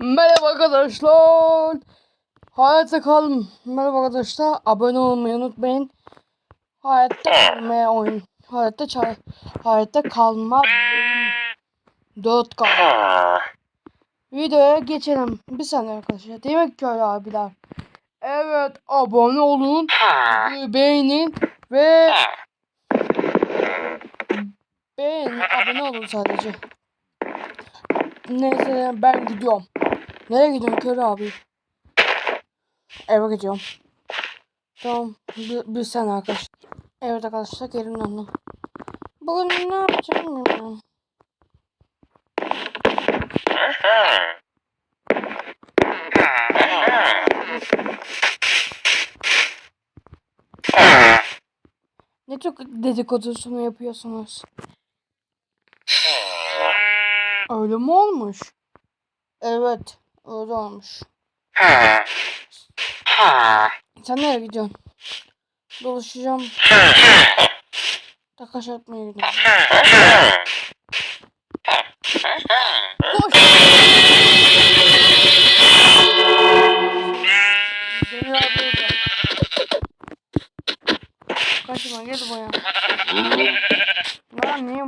Merhaba arkadaşlar. Hayatta kalın. Merhaba arkadaşlar. Abone olmayı unutmayın. Hayatta kalmaya oyun. Hayatta çal hayatta kalma bölüm 4 kaldı. Videoya geçelim. Bir saniye arkadaşlar. Değil mi köylü abiler? Evet abone olun. Beğenin ve beğenin abone olun sadece. Neyse ben gidiyorum. Nereye gidiyorsun köylü abi? Eve gidiyorum. Tamam. Bir, saniye arkadaşlar. Evet arkadaşlar gelin döndüm. Bugün ne yapacağım bilmiyorum. Ne çok dedikodusunu yapıyorsunuz. Öyle mi olmuş? Evet. Öyle olmuş. Sen nereye gidiyorsun? Dolaşacağım. Takas atmaya gidiyorum. Koş. Kaçma gel buraya. Lan niye?